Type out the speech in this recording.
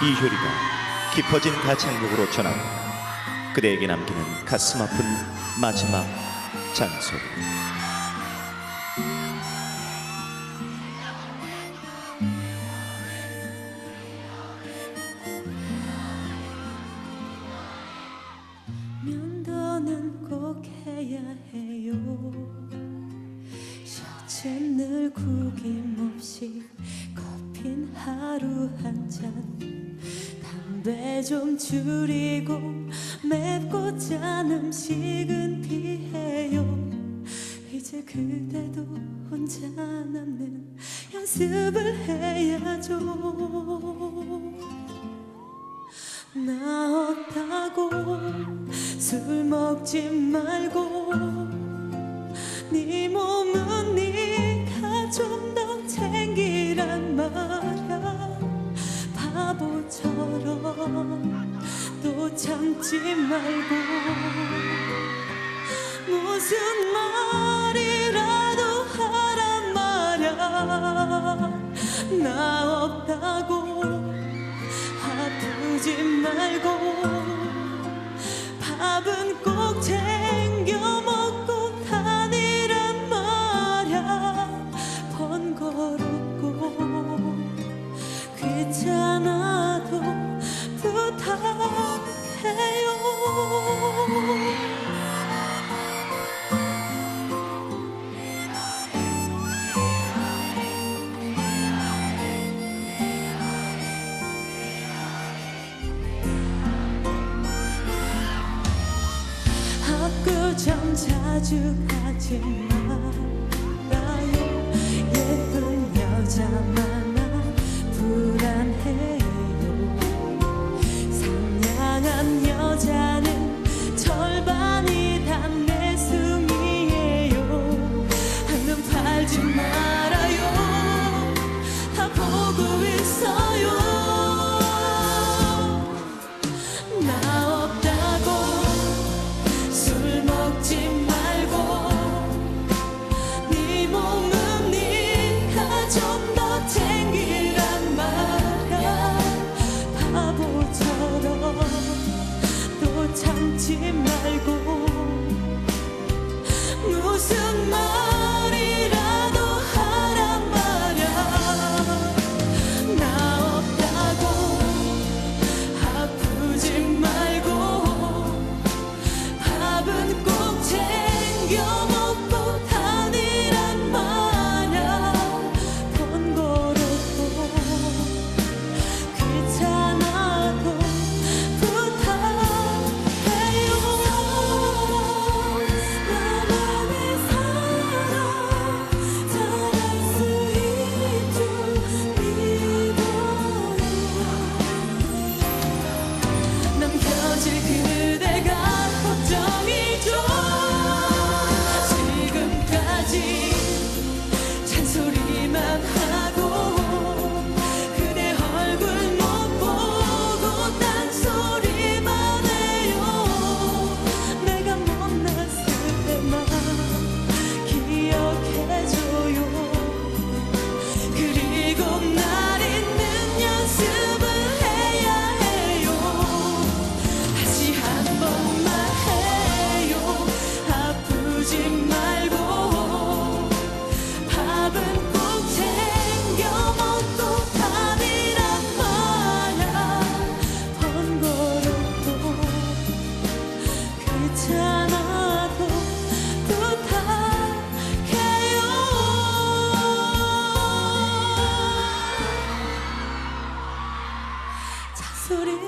이효리가 깊어진 가창력으로 전하고 그대에게 남기는 가슴 아픈 마지막 잔소리. 면도는 꼭 해야 해요 셔츠늘 구김없이 커피는 하루 한 잔. 담배 좀 줄이고 맵고 짠 음식은 피해요. 이제 그대도 혼자 남는 연습을 해야죠. 나 없다고 술 먹지 말고 네 몸은 또 참지 말고 무슨 말이라도 하란 말야. 나 없다고 아프지 말고 밥은 자주 가지 말아요 예쁜 여자 많아 불안해 Oh. 소리.